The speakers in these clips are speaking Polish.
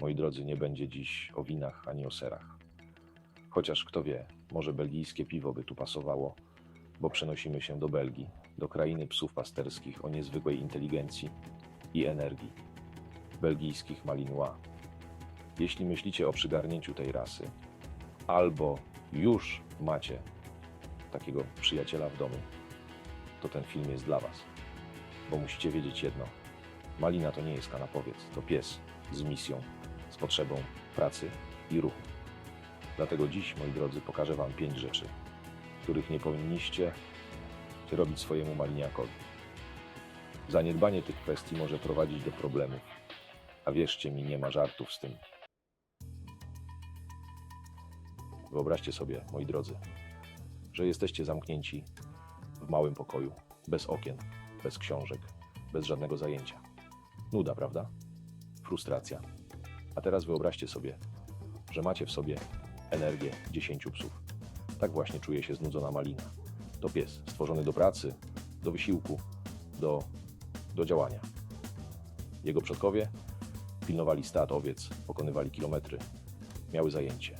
Moi drodzy, nie będzie dziś o winach ani o serach. Chociaż kto wie, może belgijskie piwo by tu pasowało, bo przenosimy się do Belgii, do krainy psów pasterskich o niezwykłej inteligencji i energii, belgijskich Malinois. Jeśli myślicie o przygarnięciu tej rasy, albo już macie takiego przyjaciela w domu, to ten film jest dla Was. Bo musicie wiedzieć jedno: Malina to nie jest kanapowiec, to pies z misją, potrzebą pracy i ruchu. Dlatego dziś, moi drodzy, pokażę Wam pięć rzeczy, których nie powinniście robić swojemu maliniakowi. Zaniedbanie tych kwestii może prowadzić do problemów, a wierzcie mi, nie ma żartów z tym. Wyobraźcie sobie, moi drodzy, że jesteście zamknięci w małym pokoju, bez okien, bez książek, bez żadnego zajęcia. Nuda, prawda? Frustracja. A teraz wyobraźcie sobie, że macie w sobie energię dziesięciu psów. Tak właśnie czuje się znudzona malina. To pies stworzony do pracy, do wysiłku, do, do działania. Jego przodkowie pilnowali stad owiec, pokonywali kilometry, miały zajęcie.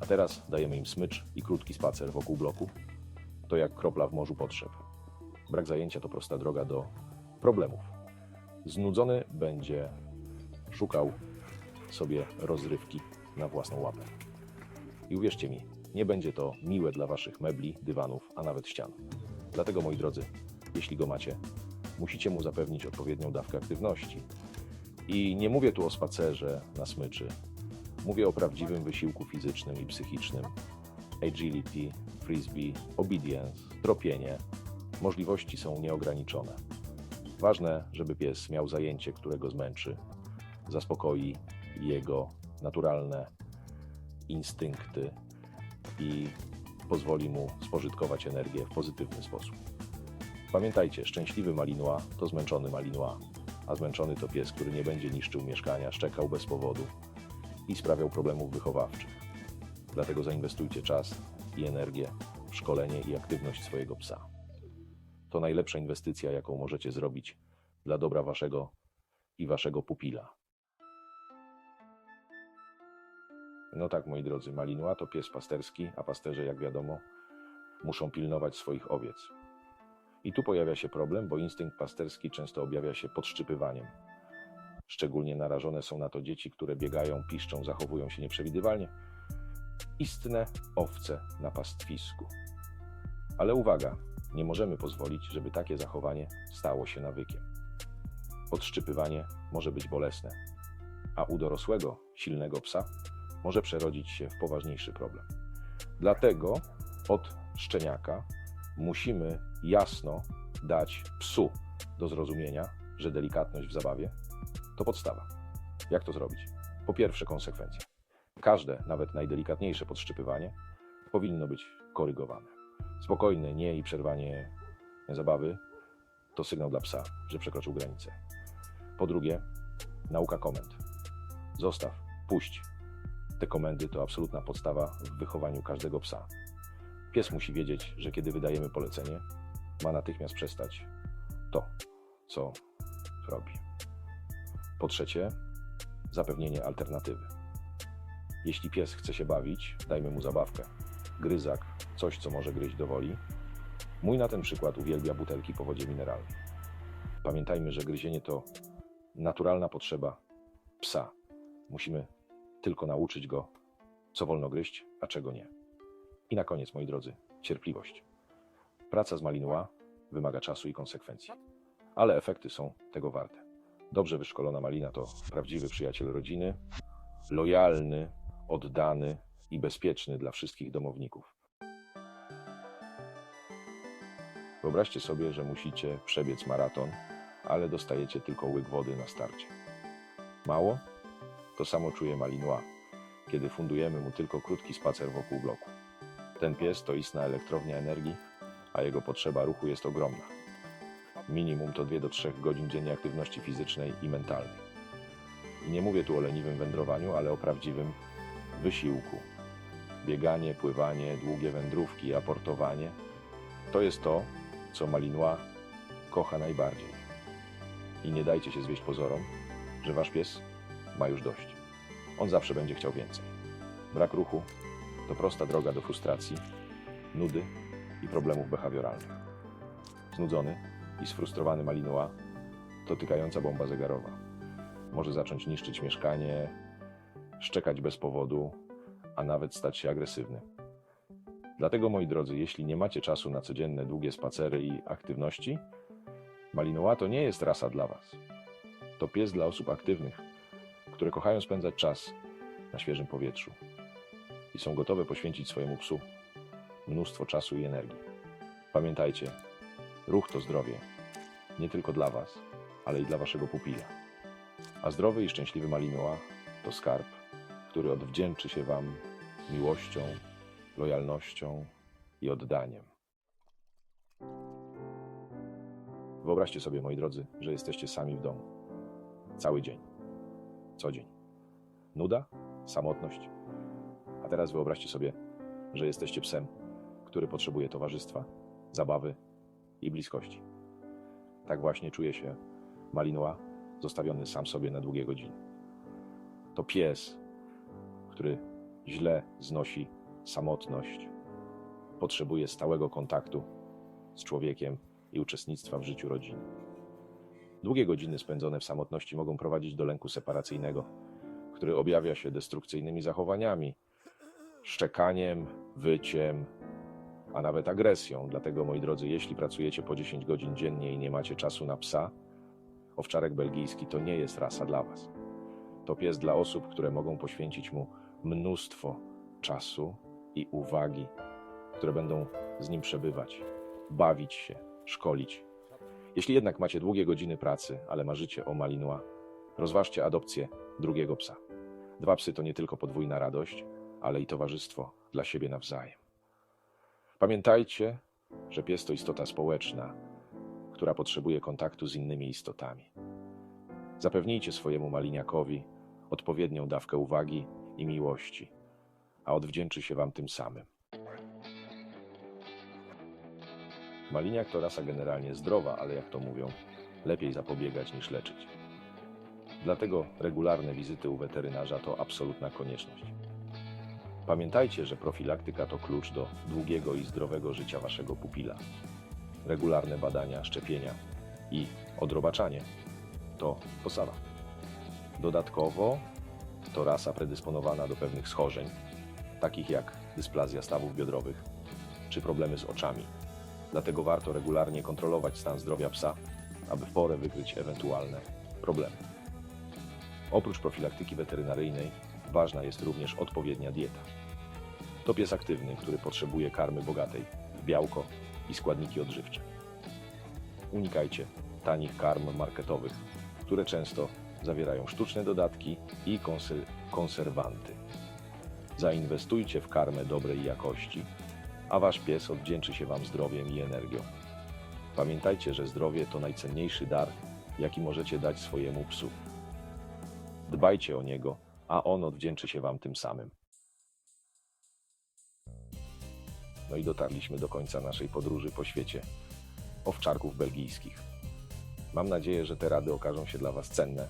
A teraz dajemy im smycz i krótki spacer wokół bloku. To jak kropla w morzu potrzeb. Brak zajęcia to prosta droga do problemów. Znudzony będzie szukał sobie rozrywki na własną łapę. I uwierzcie mi, nie będzie to miłe dla waszych mebli, dywanów, a nawet ścian. Dlatego, moi drodzy, jeśli go macie, musicie mu zapewnić odpowiednią dawkę aktywności. I nie mówię tu o spacerze na smyczy. Mówię o prawdziwym wysiłku fizycznym i psychicznym. Agility, frisbee, obedience, tropienie. Możliwości są nieograniczone. Ważne, żeby pies miał zajęcie, które go zmęczy, zaspokoi jego naturalne instynkty i pozwoli mu spożytkować energię w pozytywny sposób. Pamiętajcie, szczęśliwy Malinois to zmęczony Malinois, a zmęczony to pies, który nie będzie niszczył mieszkania, szczekał bez powodu i sprawiał problemów wychowawczych. Dlatego zainwestujcie czas i energię w szkolenie i aktywność swojego psa. To najlepsza inwestycja, jaką możecie zrobić dla dobra waszego i waszego pupila. No tak, moi drodzy, Malinois to pies pasterski, a pasterze, jak wiadomo, muszą pilnować swoich owiec. I tu pojawia się problem, bo instynkt pasterski często objawia się podszczypywaniem. Szczególnie narażone są na to dzieci, które biegają, piszczą, zachowują się nieprzewidywalnie. Istne owce na pastwisku. Ale uwaga, nie możemy pozwolić, żeby takie zachowanie stało się nawykiem. Podszczypywanie może być bolesne, a u dorosłego, silnego psa może przerodzić się w poważniejszy problem. Dlatego od szczeniaka musimy jasno dać psu do zrozumienia, że delikatność w zabawie to podstawa. Jak to zrobić? Po pierwsze, konsekwencje. Każde, nawet najdelikatniejsze podszczypywanie powinno być korygowane. Spokojne nie i przerwanie zabawy to sygnał dla psa, że przekroczył granicę. Po drugie, nauka komend. Zostaw, puść. Te komendy to absolutna podstawa w wychowaniu każdego psa. Pies musi wiedzieć, że kiedy wydajemy polecenie, ma natychmiast przestać to, co robi. Po trzecie, zapewnienie alternatywy. Jeśli pies chce się bawić, dajmy mu zabawkę. Gryzak, coś, co może gryźć do woli. Mój na ten przykład uwielbia butelki po wodzie mineralnej. Pamiętajmy, że gryzienie to naturalna potrzeba psa. Musimy tylko nauczyć go, co wolno gryźć, a czego nie. I na koniec, moi drodzy, cierpliwość. Praca z Malinois wymaga czasu i konsekwencji, ale efekty są tego warte. Dobrze wyszkolona malina to prawdziwy przyjaciel rodziny, lojalny, oddany i bezpieczny dla wszystkich domowników. Wyobraźcie sobie, że musicie przebiec maraton, ale dostajecie tylko łyk wody na starcie. Mało? To samo czuje Malinois, kiedy fundujemy mu tylko krótki spacer wokół bloku. Ten pies to istna elektrownia energii, a jego potrzeba ruchu jest ogromna. Minimum to 2 do 3 godzin dziennie aktywności fizycznej i mentalnej. I nie mówię tu o leniwym wędrowaniu, ale o prawdziwym wysiłku. Bieganie, pływanie, długie wędrówki, aportowanie to jest to, co Malinois kocha najbardziej. I nie dajcie się zwieść pozorom, że wasz pies ma już dość. on zawsze będzie chciał więcej. Brak ruchu to prosta droga do frustracji, nudy i problemów behawioralnych. Znudzony i sfrustrowany Malinois to tykająca bomba zegarowa. Może zacząć niszczyć mieszkanie, szczekać bez powodu, a nawet stać się agresywny. Dlatego, moi drodzy, jeśli nie macie czasu na codzienne długie spacery i aktywności, Malinois to nie jest rasa dla Was. To pies dla osób aktywnych, które kochają spędzać czas na świeżym powietrzu i są gotowe poświęcić swojemu psu mnóstwo czasu i energii. Pamiętajcie, ruch to zdrowie, nie tylko dla Was, ale i dla Waszego pupila. A zdrowy i szczęśliwy Malinois to skarb, który odwdzięczy się Wam miłością, lojalnością i oddaniem. Wyobraźcie sobie, moi drodzy, że jesteście sami w domu. Cały dzień. Co dzień. Nuda, samotność. A teraz wyobraźcie sobie, że jesteście psem, który potrzebuje towarzystwa, zabawy i bliskości. Tak właśnie czuje się Malinois, zostawiony sam sobie na długie godziny. To pies, który źle znosi samotność, potrzebuje stałego kontaktu z człowiekiem i uczestnictwa w życiu rodziny. Długie godziny spędzone w samotności mogą prowadzić do lęku separacyjnego, który objawia się destrukcyjnymi zachowaniami, szczekaniem, wyciem, a nawet agresją. Dlatego, moi drodzy, jeśli pracujecie po 10 godzin dziennie i nie macie czasu na psa, owczarek belgijski to nie jest rasa dla Was. To pies dla osób, które mogą poświęcić mu mnóstwo czasu i uwagi, które będą z nim przebywać, bawić się, szkolić. Jeśli jednak macie długie godziny pracy, ale marzycie o Malinois, rozważcie adopcję drugiego psa. Dwa psy to nie tylko podwójna radość, ale i towarzystwo dla siebie nawzajem. Pamiętajcie, że pies to istota społeczna, która potrzebuje kontaktu z innymi istotami. Zapewnijcie swojemu maliniakowi odpowiednią dawkę uwagi i miłości, a odwdzięczy się Wam tym samym. Maliniak to rasa generalnie zdrowa, ale jak to mówią, lepiej zapobiegać niż leczyć. Dlatego regularne wizyty u weterynarza to absolutna konieczność. Pamiętajcie, że profilaktyka to klucz do długiego i zdrowego życia waszego pupila. Regularne badania, szczepienia i odrobaczanie to podstawa. Dodatkowo to rasa predysponowana do pewnych schorzeń, takich jak dysplazja stawów biodrowych czy problemy z oczami. Dlatego warto regularnie kontrolować stan zdrowia psa, aby w porę wykryć ewentualne problemy. Oprócz profilaktyki weterynaryjnej ważna jest również odpowiednia dieta. To pies aktywny, który potrzebuje karmy bogatej w białko i składniki odżywcze. Unikajcie tanich karm marketowych, które często zawierają sztuczne dodatki i konser- konserwanty. Zainwestujcie w karmę dobrej jakości, a wasz pies odwdzięczy się wam zdrowiem i energią. Pamiętajcie, że zdrowie to najcenniejszy dar, jaki możecie dać swojemu psu. Dbajcie o niego, a on odwdzięczy się wam tym samym. No i dotarliśmy do końca naszej podróży po świecie owczarków belgijskich. Mam nadzieję, że te rady okażą się dla Was cenne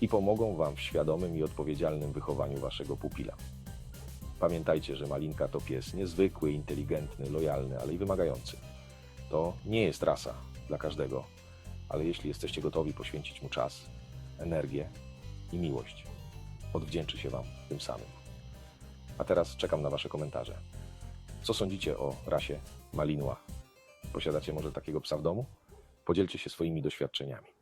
i pomogą Wam w świadomym i odpowiedzialnym wychowaniu Waszego pupila. Pamiętajcie, że Malinka to pies niezwykły, inteligentny, lojalny, ale i wymagający. To nie jest rasa dla każdego, ale jeśli jesteście gotowi poświęcić mu czas, energię i miłość, odwdzięczy się Wam tym samym. A teraz czekam na Wasze komentarze. Co sądzicie o rasie Malinois? Posiadacie może takiego psa w domu? Podzielcie się swoimi doświadczeniami.